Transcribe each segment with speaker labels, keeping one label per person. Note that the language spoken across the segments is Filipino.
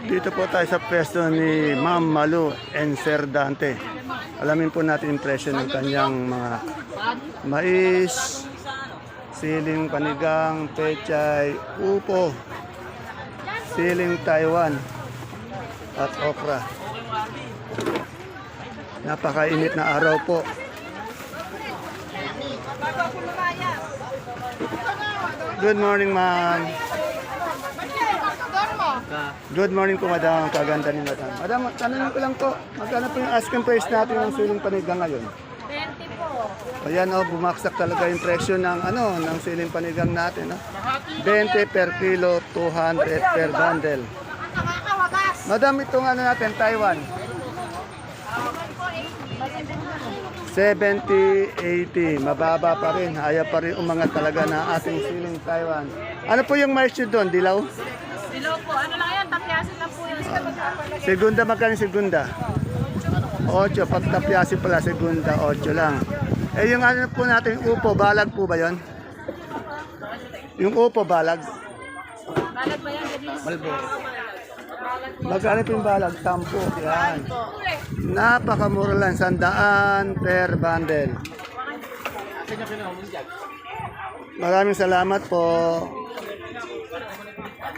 Speaker 1: Dito po tayo sa pwesto ni Ma'am Malu and Sir Dante. Alamin po natin yung presyo ng kanyang mga mais, siling panigang, pechay, upo, siling Taiwan, at okra. Napakainit na araw po. Good morning, ma'am. Good morning po, madam. Ang Kaganda ni madam. Madam, tanongin ko lang po, magkano po yung asking price natin ng siling panigang ngayon?
Speaker 2: 20 po.
Speaker 1: Ayan, oh, bumaksak talaga yung presyo ng, ano, ng siling panigang natin. No? 20 per kilo, 200 per bundle. Madam, itong ano natin, Taiwan. 70, 80. Mababa pa rin. Ayaw pa rin umangat talaga na ating siling Taiwan. Ano po yung mais doon? Dilaw?
Speaker 2: Hello po. Ano lang yan? Tapyasin lang po yun.
Speaker 1: Segunda, magkano segunda? 8. Pag tapyasi pala, segunda, 8 lang. Eh, yung ano po natin, upo, balag po ba yon? Yung upo, balag?
Speaker 2: Balag ba yan? Malbo.
Speaker 1: Magkano po yung balag? Sampo. Yan. Napakamura lang. Sandaan per bundle. Maraming salamat po.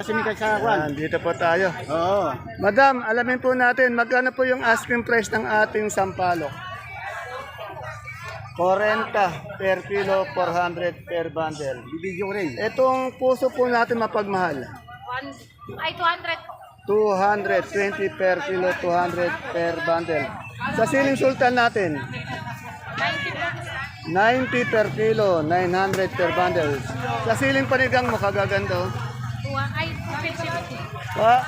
Speaker 3: Kasi may kagsawan.
Speaker 1: Yan, dito po tayo.
Speaker 3: Oo.
Speaker 1: Madam, alamin po natin, magkano po yung asking price ng ating sampalok? 40 per kilo, 400 per bundle.
Speaker 3: Bibigyan ko rin.
Speaker 1: Itong puso po natin mapagmahal.
Speaker 2: One, ay, 200 po.
Speaker 1: 220 per kilo, 200 per bundle. Sa siling sultan natin,
Speaker 2: 90 po.
Speaker 1: 90 per kilo, 900 per bundle. Sa siling panigang mo, kagaganda. Oh.
Speaker 2: Tuwa, ay, 250 po.
Speaker 1: Pa,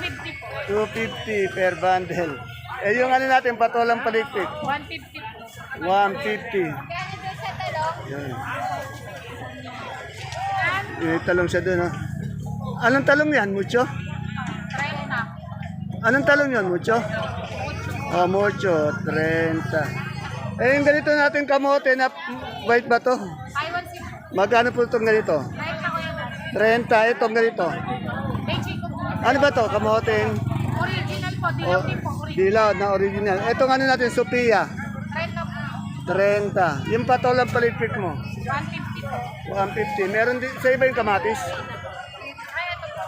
Speaker 2: 250 po.
Speaker 1: 250 per bundle. Eh yung ano natin, patolang palikpik,
Speaker 2: 150 po.
Speaker 1: 150. Yan. Eh, talong siya dun, ha? Anong talong yan, mucho?
Speaker 2: 30.
Speaker 1: Anong talong yan, mucho? Oh, mucho, 30. Eh, yung ganito natin kamote na white ba to?
Speaker 2: Ay, 160.
Speaker 1: Magkano po itong ganito?
Speaker 2: 30 ko yun.
Speaker 1: 30, itong ganito. Ano ba to? Kamote?
Speaker 2: Original po. Dilaw din po. Original.
Speaker 1: dilaw na original. Itong ano natin, Sophia.
Speaker 2: 30 po.
Speaker 1: 30. Yung patolang palikpik mo.
Speaker 2: 150 po.
Speaker 1: 150. Meron din, sa iba yung kamatis?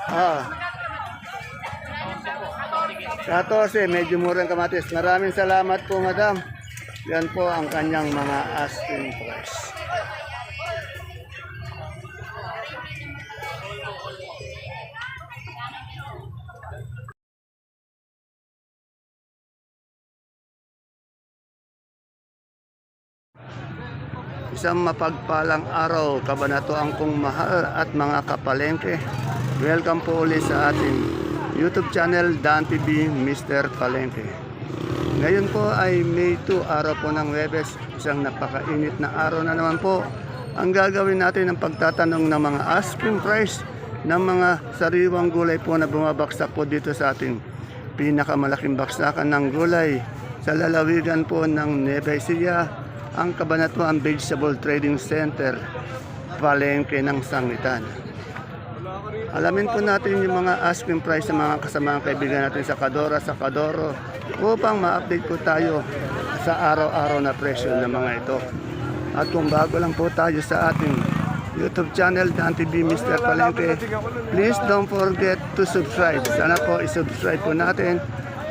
Speaker 1: Ah. 14, medyo murang kamatis. Maraming salamat po, madam. Yan po ang kanyang mga asking price. Isang mapagpalang araw, kabanatuan kong mahal at mga kapalengke. Welcome po ulit sa ating YouTube channel Dan TV Mr. Palengke. Ngayon po ay May 2, araw po ng Webes. Isang napakainit na araw na naman po. Ang gagawin natin ng pagtatanong ng mga asking price ng mga sariwang gulay po na bumabaksak po dito sa ating pinakamalaking baksakan ng gulay sa lalawigan po ng Nueva Ecija, ang Kabanatuan Vegetable Trading Center, palengke ng Sangitan. Alamin po natin yung mga asking price ng mga kasamaang kaibigan natin sa Kadora, sa Kadoro upang ma-update po tayo sa araw-araw na presyo ng mga ito. At kung bago lang po tayo sa ating YouTube channel, Dan TV Mr. Palengke, please don't forget to subscribe. Sana po isubscribe po natin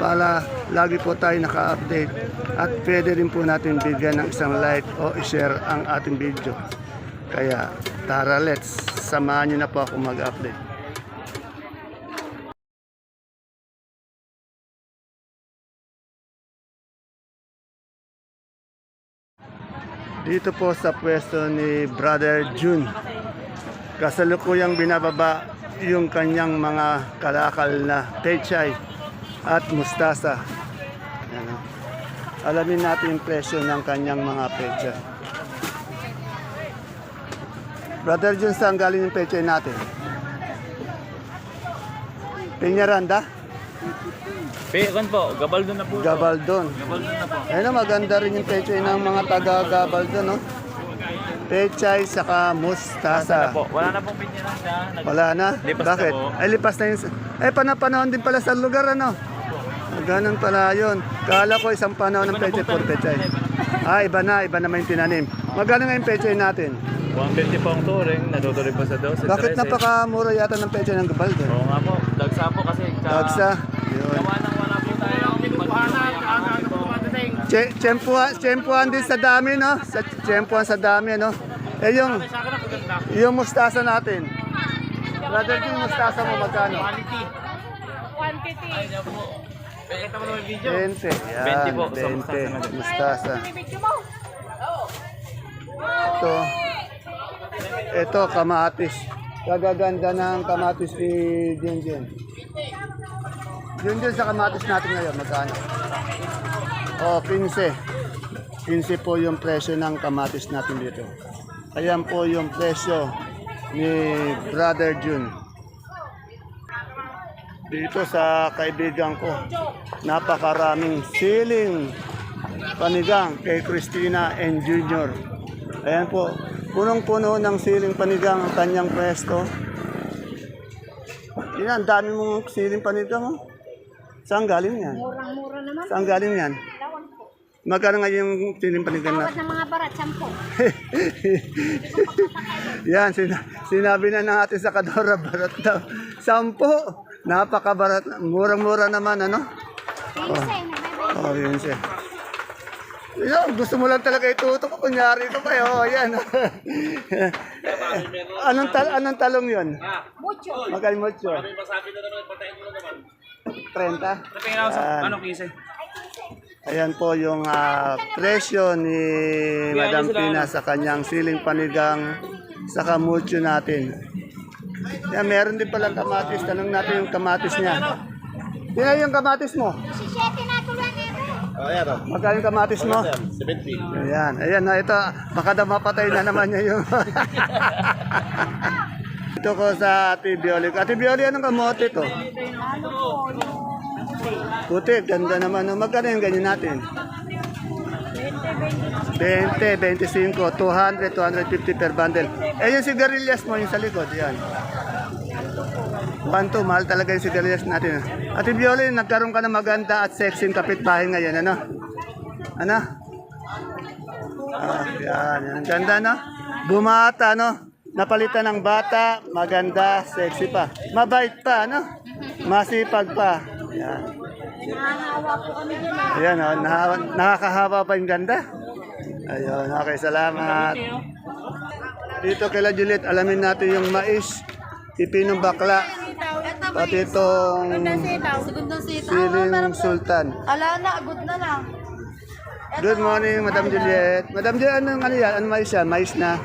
Speaker 1: para lagi po tayo naka-update at pwede rin po natin bigyan ng isang like o i-share ang ating video. Kaya tara let's, samahan nyo na po ako mag-update. Dito po sa pwesto ni Brother June. Kasalukuyang binababa yung kanyang mga kalakal na pechay at mustasa. Yan, oh. Alamin natin yung presyo ng kanyang mga pechay. Brother June, saan galing yung pechay natin? Piñaranda?
Speaker 4: Pekan po, Gabaldon na po.
Speaker 1: Gabaldon.
Speaker 4: Gabaldon na po.
Speaker 1: Ayun na, maganda rin yung pechay ng mga taga Gabaldon, no? pechay, saka
Speaker 4: na
Speaker 1: mustasa.
Speaker 4: po. Wala na pong pinya na siya. Nag-
Speaker 1: Wala na?
Speaker 4: Lipas na
Speaker 1: Bakit?
Speaker 4: po.
Speaker 1: Ay, lipas na yun. sa- Eh, panapanahon din pala sa lugar, ano? Ganun pala yun. Kala ko isang panahon ng pechay
Speaker 4: po
Speaker 1: for pechay. Ah, iba na. Iba naman yung tinanim. Magkano nga yung pechay natin?
Speaker 4: 150 po ang touring. Natutuloy pa sa 12.
Speaker 1: Bakit
Speaker 4: 13.
Speaker 1: napakamura yata ng pechay ng gabal doon?
Speaker 4: Oo nga po. Dagsa po kasi. tsaka-
Speaker 1: Dagsa. Yun.
Speaker 4: Gawa nang wala po tayo.
Speaker 1: Che tsempuan, tsempuan din sa dami, no? Sa tsempuan sa dami, no? Eh, yung, yung mustasa natin. Brother, yung mustasa mo magkano?
Speaker 2: Quantity.
Speaker 1: 20. Yan,
Speaker 4: 20 po, sa
Speaker 1: 20.
Speaker 4: mustasa.
Speaker 1: Ito. Ito, kamatis. Kagaganda ng kamatis ni Junjun. Junjun sa kamatis natin ngayon, magkano? O, 15. 15 po yung presyo ng kamatis natin dito. Ayan po yung presyo ni Brother Jun. Dito sa kaibigan ko, napakaraming siling panigang kay Christina and Junior. Ayan po, punong-puno ng siling panigang ang kanyang pwesto. Yan, ang dami mong siling panigang. Oh. Saan galing yan?
Speaker 2: Murang-mura naman.
Speaker 1: Saan galing yan?
Speaker 2: Lawan po.
Speaker 1: Magkano nga yung siling panigang
Speaker 2: Tawad
Speaker 1: na?
Speaker 2: ng mga barat, sampo.
Speaker 1: yan, sina- sinabi na ng ating sa Kadora, barat daw. Sampo! Napakabarat. Murang-mura naman, ano?
Speaker 2: Nagbebenta.
Speaker 1: Oh, yun siya. Yan, gusto mo lang talaga ituto ko. Kunyari ko kayo. Oh, yan. anong, tal anong talong yun?
Speaker 2: Mucho.
Speaker 1: Magkano mo siya? 30? Yan.
Speaker 4: Ano, 15?
Speaker 1: Ayan po yung ah, presyo ni Madam Tina sa kanyang siling panigang sa kamucho natin. Yan, meron din palang kamatis. Tanong natin yung kamatis niya. Tina yung kamatis mo.
Speaker 2: Si Shetty na tulang ito.
Speaker 1: Magkano yung kamatis mo? 70. Ayan, ayan na ito. Baka daw mapatay na naman niya yung... ito ko sa Ate Bioli. Ate Bioli, anong kamote to? Puti, ganda naman. no? Magkano yung ganyan natin? 20, 25, 200, 250 per bundle. Eh yung sigarilyas mo, yung sa likod, yan. Panto, mahal talaga yung sigarilyas natin. Ate Bioli, nagkaroon ka na maganda at sexy kapitbahay ngayon, ano? Ano? Ah, yan, yan. Ganda, no? Bumata, no? Napalitan ng bata, maganda, sexy pa. Mabait pa, no? Masipag pa. Yan.
Speaker 2: Nangangawa po kami ah.
Speaker 1: Ayan, oh, naha- nakakahawa pa yung ganda. Ayun, okay, salamat. Dito kay La Juliet, alamin natin yung mais, pipinong bakla, pati itong
Speaker 2: Segundang sita.
Speaker 1: siling sultan.
Speaker 2: Ala na, good na lang.
Speaker 1: Good morning, Madam Juliet. Madam Juliet, anong ano yan? Ano mais yan? Mais na?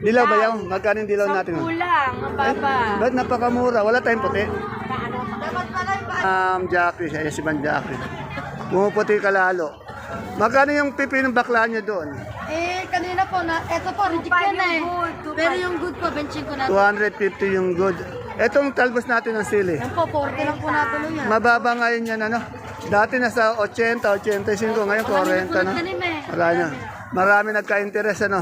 Speaker 1: Dilaw ba yan? Magkano yung dilaw natin?
Speaker 2: Kulang, ang baba.
Speaker 1: Ba't napakamura? Wala tayong puti.
Speaker 2: Yung
Speaker 1: Um, Jackie, ayan si Ban Jackie. Pumuputi ka lalo. Magkano yung pipinong bakla niyo doon?
Speaker 2: Eh, kanina po, na, eto po, reject yan eh. Pero yung good po, benching ko na.
Speaker 1: 250 yung good. Etong talbos natin ng sili.
Speaker 2: Yan po, 40 lang po natuloy yan.
Speaker 1: Mababa ngayon yan, ano? Dati nasa 80, 85, ngayon 40, no?
Speaker 2: Tanim eh.
Speaker 1: Marami, marami nagka-interest, ano?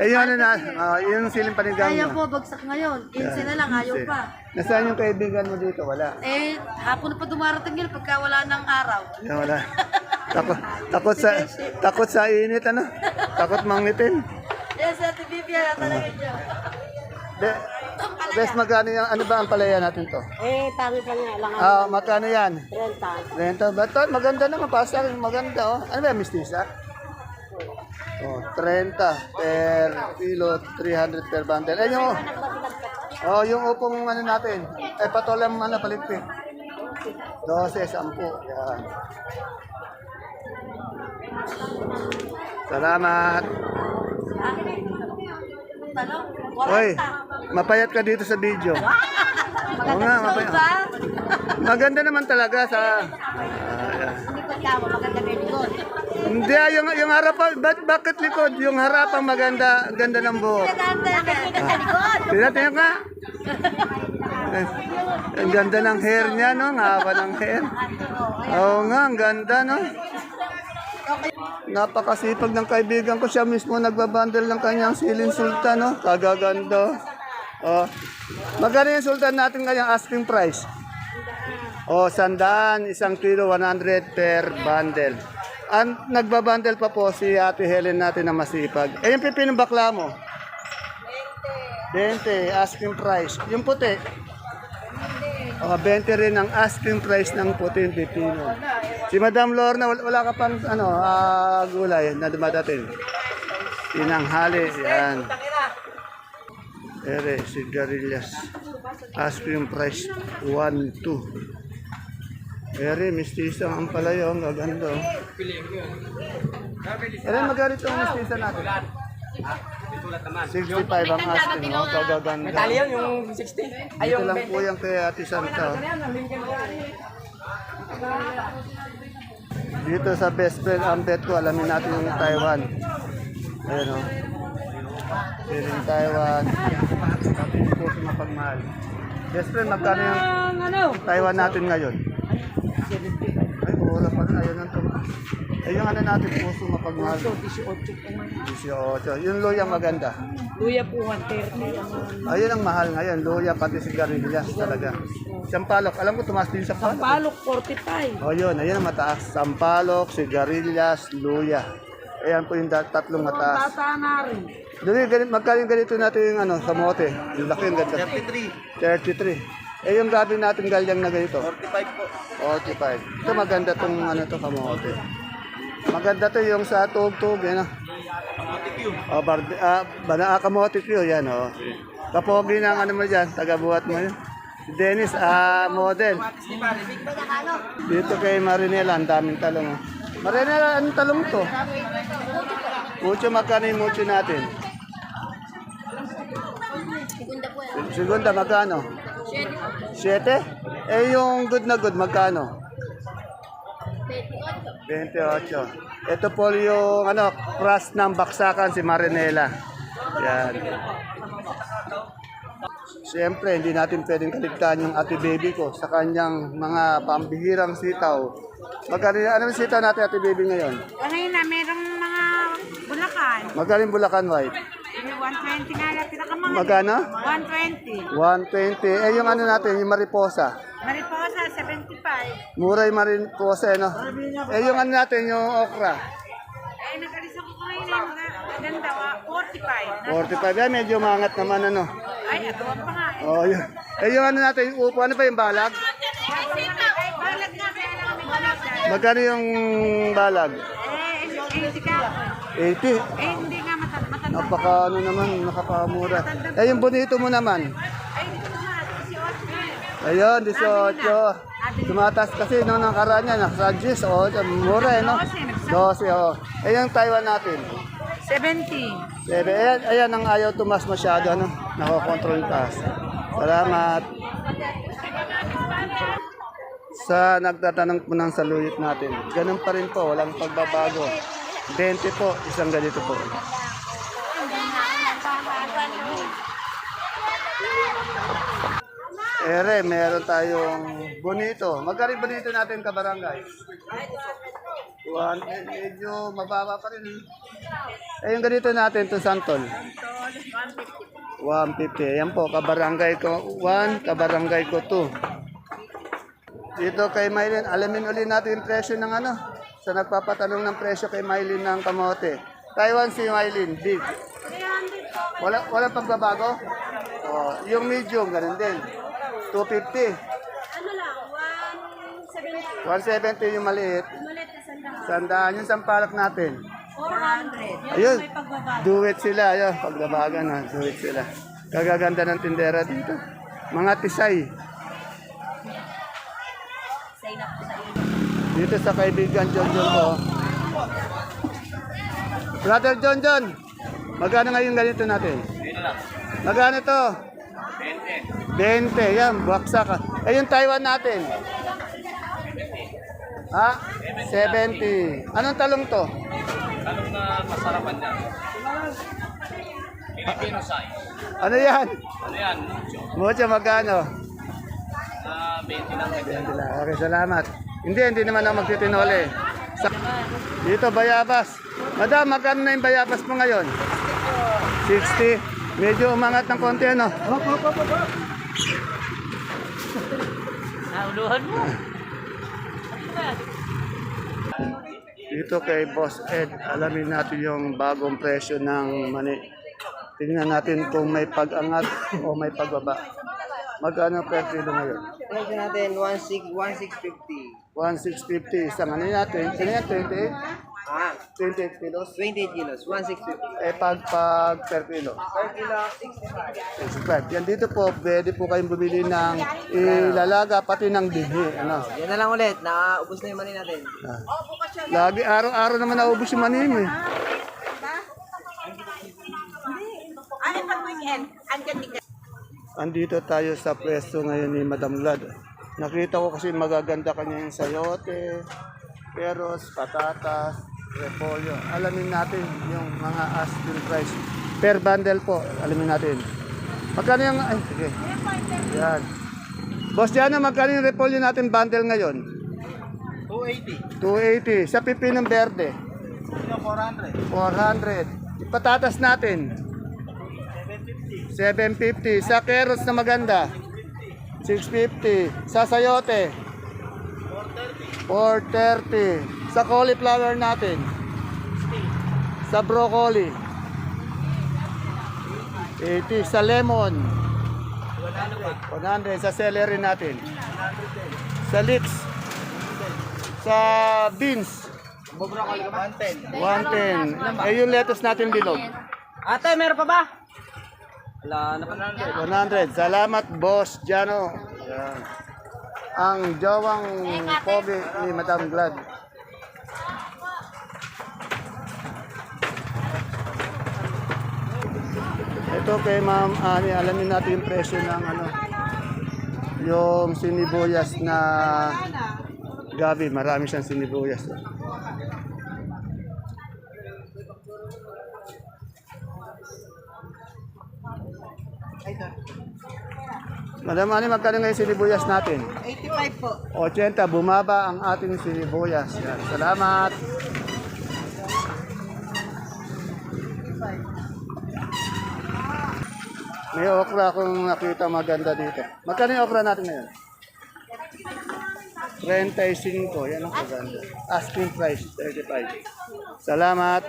Speaker 1: Eh, yun, ano na, ah, yung siling panigang
Speaker 2: Kaya
Speaker 1: mo.
Speaker 2: po, bagsak ngayon. 15 na lang, ayaw pa.
Speaker 1: Nasaan yung kaibigan mo dito? Wala.
Speaker 2: Eh, hapon na pa dumarating yun pagka wala ng araw.
Speaker 1: Yan, wala. Takot, takot sa takot sa init, ano? Takot mangitin.
Speaker 2: Yes, Ate Bibia, talaga dyan.
Speaker 1: De, best magkano yung, ano ba ang palaya natin to?
Speaker 2: Eh, pangit lang nga lang
Speaker 1: Ah, magkano yan?
Speaker 2: renta.
Speaker 1: Renta ba? Ito, maganda naman. Pasta rin, maganda, oh. Ano ba, mistisa? Oh, 30 per kilo, 300 per bundle. Eh, yung, oh, yung upong ano natin, eh, patolang ano, paligpit. 12, 10. Yan. Salamat. Hoy, mapayat ka dito sa video. Oo nga, mapayat. Maganda naman talaga sa...
Speaker 2: Mo, maganda.
Speaker 1: Hindi, ah, yung, yung harapan, ba't, bakit likod? Yung harapang maganda, ganda ng buhok. Tinatingnan ka. Eh, ang ganda ng hair niya, no? Ang haba ng hair. Oo nga, ang ganda, no? Napakasipag ng kaibigan ko. Siya mismo nagbabundle ng kanyang silin sultan, no? Kagaganda. Oh. Magkano yung sultan natin kanyang asking price? Oh, sandaan, isang kilo, 100 per bundle. Ang nagbabundle pa po si Ate Helen natin na masipag. Eh, yung pipinong bakla mo? 20. 20, asking price. Yung puti? Oh, 20 rin ang asking price ng puting pipino. Si Madam Lorna, wala, ka pang ano, ah, gulay na dumadating. Tinanghali, yan. Ere, sigarilyas. Asking price, 1, 2. Ere, mistisa ang palayo, ang gaganda. oh. Ere, magkano itong mistisa natin? 65 ang asking, oh, kagaganda.
Speaker 3: Italian yung 60. Ay,
Speaker 1: Dito
Speaker 3: yung
Speaker 1: lang po yan kay Ate Santa. oh. Dito sa best friend ang bet ko, alamin natin yung Taiwan. Ayan o. Here in Taiwan. Sabi ni po mapagmahal. Best friend, magkano yung Taiwan natin ngayon? Ay, mura pa rin. Ayun ang tumaas. Ay, yung ano natin, puso mapagmahal. 18. Yung loyang maganda.
Speaker 3: Luya po, 130.
Speaker 1: Ayun ang mahal ngayon. Luya, pati sigarilyas talaga. Sampalok. Alam ko, tumaas din sa palok.
Speaker 3: Palok, 45.
Speaker 1: O yun, ayun ang mataas. Sampalok, sigarilyas, luya. Ayan po yung tatlong mataas.
Speaker 3: Tata na rin.
Speaker 1: Dali, ganit, magkano ganito natin yung ano, kamote? Yung laki yung ganda. 33. 33. Eh yung gabi natin galyang na ganito? 45 po. 45. Ito maganda tong ano to kamote. Maganda to yung sa tug-tug, yan ah. Oh, bar, ah, bana, ah, kamote ko yan, oh. Kapogi ng ano mo dyan, taga-buhat mo yun. Si Dennis, ah, model. Dito kay Marinela, ang daming talong. Oh. Marinela, anong talong to? Mucho, magkano yung mucho natin? Segunda, magkano? Siyete? Eh, yung good na good, magkano? 28. Ito po yung ano, crush ng baksakan si Marinela. Yan. Siyempre, hindi natin pwedeng kaligtaan yung ate baby ko sa kanyang mga pambihirang sitaw. Magkano ano yung sitaw natin ate baby ngayon?
Speaker 5: Ngayon na, merong mga bulakan.
Speaker 1: Magkano yung Bulacan White?
Speaker 5: Yung 120 nga lang, pinakamahal.
Speaker 1: Magkano?
Speaker 5: 120.
Speaker 1: 120. Eh, yung ano natin, yung mariposa.
Speaker 5: Mariposa, 75.
Speaker 1: Mura yung mariposa, eh, no? Eh, yung ano natin, yung okra.
Speaker 5: Eh, nag-alis ako ngayon eh, mga maganda, wa, 45.
Speaker 1: 45. Eh, medyo mangat naman, ano?
Speaker 5: Ay, ito pa nga. eh.
Speaker 1: Oh, yun. Eh, yung ano natin, yung upo, ano ba yung balag?
Speaker 5: Balag nga, kaya lang kami balag.
Speaker 1: Magkano yung balag?
Speaker 5: Eh, 80 ka.
Speaker 1: 80.
Speaker 5: Eh, hindi matanda.
Speaker 1: Napaka ano naman, nakakamura. Eh, yung bonito mo naman.
Speaker 5: Ay, dito na, 18.
Speaker 1: Ayun, 18. Tumatas kasi nung nakaraan niya, nasa 10, oh, mura eh, no? 12, oh. Eh, yung Taiwan natin.
Speaker 5: 70.
Speaker 1: Sebe, ayan, ayan ang ayaw tumas masyado, ano? Nakokontrol taas. Salamat. Sa nagtatanong po ng saluyot natin, ganun pa rin po, walang pagbabago. 20 po, isang ganito po. Ere, meron tayong bonito. Yung bonito natin kabarangay? One, eh, medyo mababa pa rin. Eh, yung ganito natin, to Santol. 150. Ayan po, kabarangay ko 1, kabarangay ko 2. Dito kay Maylin, alamin uli natin yung presyo ng ano. Sa nagpapatanong ng presyo kay Maylin ng kamote. Taiwan si Maylin, big. Wala, wala pagbabago? Oh, yung medium, ganun din. 250.
Speaker 5: Ano lang, 170.
Speaker 1: 170 yung maliit.
Speaker 5: Malit na sandang.
Speaker 1: Sandaan yung sampalak natin.
Speaker 5: 400.
Speaker 1: Ayun, duet sila. Ayun, pagdabagan ha, duet sila. Kagaganda ng tindera dito. Mga tisay. Dito sa kaibigan John John ko. Brother John John, magkano ngayon ganito natin? Magkano to? 20. 20, yan, baksak ka. Eh, yung Taiwan natin? Ha? 70. Anong talong to?
Speaker 4: Anong na masarapan niya? Filipino size.
Speaker 1: Ano yan?
Speaker 4: Ano yan?
Speaker 1: Mucho, magkano?
Speaker 4: Na 20 lang.
Speaker 1: 20 lang. Okay, salamat. Hindi, hindi naman ako magtitinole. Sa- dito, bayabas. Madam, magkano na yung bayabas mo ngayon? 60. Medyo umangat ng konti, ano?
Speaker 3: Nauluhan mo.
Speaker 1: Dito kay Boss Ed, alamin natin yung bagong presyo ng mani. Tingnan natin kung may pag-angat o may pagbaba. Magkano per kilo ngayon?
Speaker 6: Presyo natin 16 1650.
Speaker 1: 1,650. Isang ano natin? Ano yan? 28?
Speaker 6: Ah,
Speaker 1: 28 kilos?
Speaker 6: 28 kilos, 1650.
Speaker 1: Eh, pag, pag per kilo?
Speaker 6: Per kilo, 65.
Speaker 1: 65. Yan dito po, pwede po kayong bumili ng ilalaga pati ng bighi. Ano?
Speaker 6: Yan na lang ulit, nakaubos na yung money natin.
Speaker 1: Ah. Lagi araw-araw naman naubos yung manim eh.
Speaker 5: Ano pag weekend? Andyan din
Speaker 1: Andito tayo sa pwesto ngayon ni Madam Glad. Nakita ko kasi magaganda kanya yung sayote, peros, patatas, repolyo. Alamin natin yung mga asking price. Per bundle po, alamin natin. Magkano yung... Ay, sige. Yan. Boss Jana, magkano yung repolyo natin bundle ngayon? 280. 280. Sa pipinong berde? 400. 400. Patatas natin? 750. Sa carrots na maganda? 650. Sa sayote? 430. Sa cauliflower natin? Sa broccoli? 80. Sa lemon? 100. Sa celery natin? Sa leeks? Sa beans? 110. Eh yung lettuce natin bilog?
Speaker 6: Ate, meron pa ba? Wala na pa.
Speaker 1: 100. Salamat, Boss Jano. Yan. Ang jawang pogi ni Madam Glad. Ito kay Ma'am Ani, alamin natin yung presyo ng ano, yung sinibuyas na gabi. Marami siyang sinibuyas. Madam Ani, magkano ngayon sinibuyas natin?
Speaker 6: 85 po.
Speaker 1: 80, bumaba ang ating sinibuyas. Yan. Salamat. May okra akong nakita maganda dito. Magkano yung okra natin ngayon? 35. Yan ang maganda. Asking price, 35. Salamat.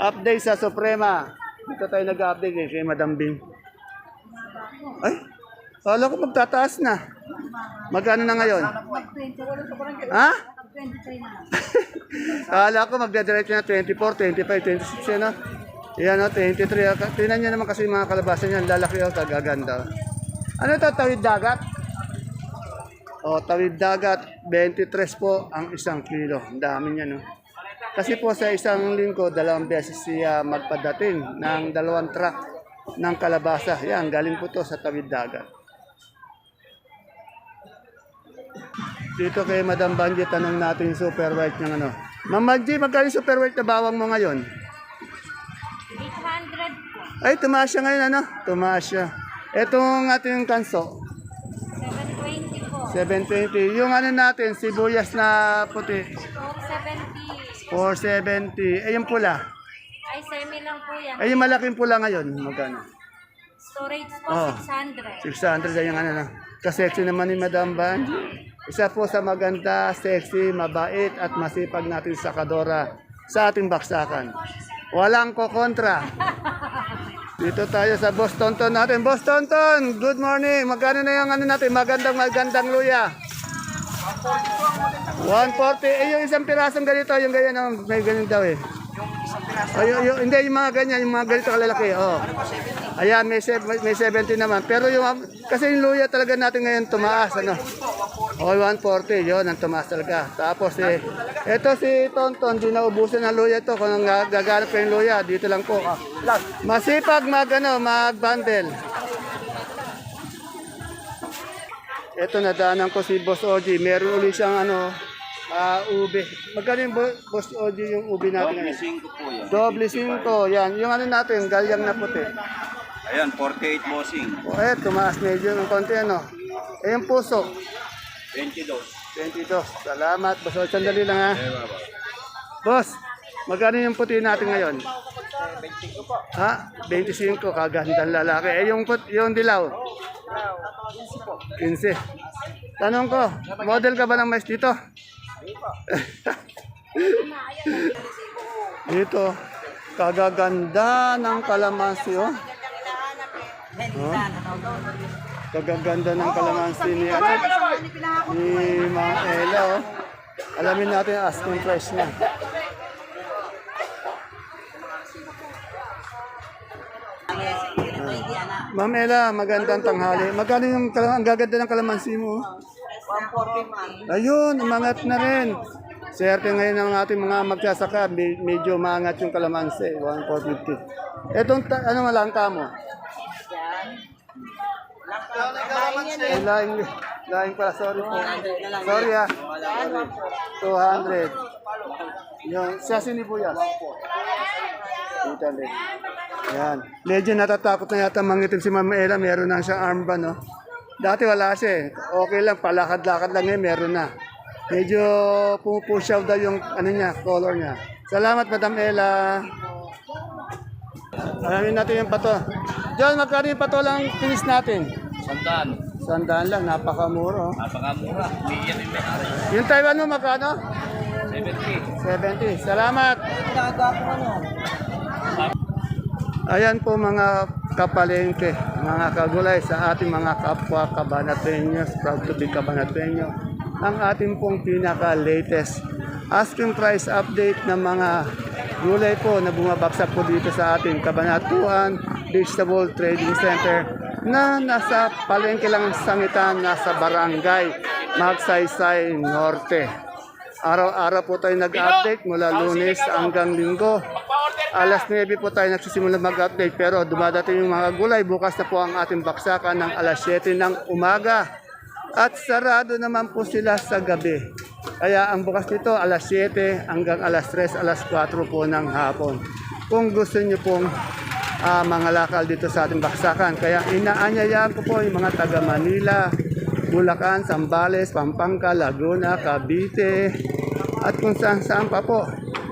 Speaker 1: Update sa Suprema. Dito tayo nag-update eh, kay Madam Bing. Ay, kala ko magtataas na. Magkano na ngayon? Ha? Kala ko magdadiretso na 24, 25, 26 na. Yan o, 23. Tingnan nyo naman kasi mga kalabasa niyan. Lalaki o, kagaganda. Ano ito, tawid dagat? O, tawid dagat, 23 po ang isang kilo. Ang dami niya, no? Kasi po sa isang linggo, dalawang beses siya magpadating ng dalawang truck ng kalabasa. Yan, galing po to sa tawid dagat. Dito kay Madam Banji, tanong natin yung super white ng ano. Ma'am Banji, magkano super white na bawang mo ngayon?
Speaker 2: 800 po.
Speaker 1: Ay, tumaas siya ngayon, ano? Tumaas siya. Etong ating kanso,
Speaker 2: 720 po.
Speaker 1: 720. Yung ano natin, sibuyas na puti,
Speaker 2: 470.
Speaker 1: 470. Eh, yung pula.
Speaker 2: Ay, semi lang po yan.
Speaker 1: Eh, yung malaking pula ngayon, magkano?
Speaker 2: Storage po,
Speaker 1: Oh.
Speaker 2: 600.
Speaker 1: 600 ay yung ano na. Kasexy naman ni Madam Banji. Isa po sa maganda, sexy, mabait at masipag natin sa Kadora sa ating baksakan. Walang kokontra. Dito tayo sa Boss Tonton natin. Boss Tonton, good morning. Magkano na yung ano natin? Magandang magandang luya. 140. Eh, yung isang pirasong ganito, yung ganyan, oh, may ganyan daw eh. Oh, yung, yung, hindi, yung mga ganyan, yung mga ganito kalalaki. Oh. Ayan, may, may 70 naman. Pero yung, kasi yung luya talaga natin ngayon tumaas, ano. Oh, 140, yun, ang tumaas talaga. Tapos, eh, eto si Tonton, di naubusan ng luya to. Kung gaganap ko yung luya, dito lang po. Masipag mag, ano, mag-bundle. Ito, nadaanan ko si Boss Oji. Meron ulit siyang, ano, ah, ube. Magkano yung Bo- Boss Oji yung ube natin ngayon? Doble 5 yan. Yung ano natin, galyang na puti.
Speaker 7: Ayan, 48 bossing.
Speaker 1: O eh, tumaas medyo ng konti ano. Eh, yung puso,
Speaker 7: 22.
Speaker 1: 22. Salamat. Boss, O, sandali lang ha. Boss, magkano yung puti natin ngayon? 25 po. Ha? 25, kagandang lalaki. Eh, yung, put, yung dilaw? 15. Tanong ko, model ka ba ng mais dito? dito, kagaganda ng kalamansi, oh. Oh. Kagaganda ng kalamansi ni, ano, ni Mang Ella, oh. Alamin natin ang asking price niya. Ma'am Ella, magandang tanghali. Magkano yung ang gaganda ng kalamansi mo? 140 Ayun, umangat na rin. Swerte ngayon ng ating mga magsasaka, me- medyo maangat yung kalamansi, 1,450. Etong, ta- ano malangka mo? Ay, laing, laing pala, sorry po. Sorry ah. 200. Yung siya sinibuyas. 800. Yan. Medyo natatakot na yata mangitim si Mama Ella. Meron na siyang armband, no? Dati wala siya eh. Okay lang, palakad-lakad lang ngayon, meron na. Medyo pumupusyaw daw yung ano niya, color niya. Salamat, Madam Ella. Alamin natin yung pato. John, magkano yung pato lang finish natin?
Speaker 4: Sandaan.
Speaker 1: Sandaan lang, napakamura. oh.
Speaker 4: Napakamura. Bigyan din may ari.
Speaker 1: Yung Taiwan mo, magkano? 70.
Speaker 4: 70.
Speaker 1: Salamat. Ayan po mga kapalengke, mga kagulay sa ating mga kapwa Kabanatenyos, proud to be Kabanatenyo. Ang ating pong pinaka-latest asking price update ng mga gulay po na bumabaksak po dito sa ating Kabanatuan Vegetable Trading Center na nasa palengke lang sangitan, nasa barangay Magsaysay Norte. Araw-araw po tayo nag-update mula lunes hanggang linggo. Alas 9 po tayo nagsisimula mag-update pero dumadating yung mga gulay. Bukas na po ang ating baksakan ng alas 7 ng umaga. At sarado naman po sila sa gabi. Kaya ang bukas nito alas 7 hanggang alas 3, alas 4 po ng hapon. Kung gusto nyo pong ah, mga lakal dito sa ating baksakan. Kaya inaanyayaan ko po yung mga taga Manila, Bulacan, Zambales, Pampanga, Laguna, Cavite, at kung saan saan pa po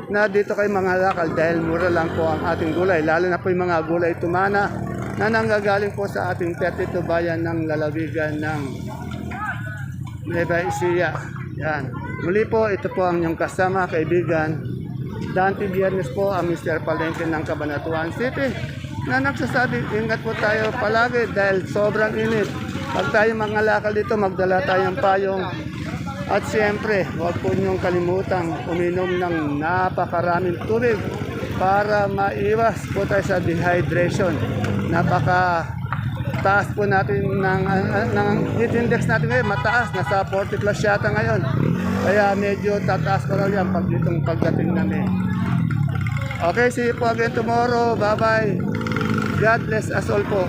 Speaker 1: na dito kay mga lakal dahil mura lang po ang ating gulay. Lalo na po yung mga gulay tumana na nanggagaling po sa ating 32 bayan ng lalawigan ng Nueva Ecija. Yan. Muli po, ito po ang inyong kasama, kaibigan. Dante Biernes po ang Mr. Palengke ng Cabanatuan City na nagsasabi, ingat po tayo palagi dahil sobrang init. Pag tayo mga lakal dito, magdala tayong payong. At siyempre, huwag po niyong kalimutang uminom ng napakaraming tubig para maiwas po tayo sa dehydration. Napaka taas po natin ng, ng, ng heat index natin ngayon, mataas, nasa 40 plus yata ngayon. Kaya medyo tataas pa raw yan pag itong pagdating na May. Okay, see you po again tomorrow. Bye-bye. God bless us all po.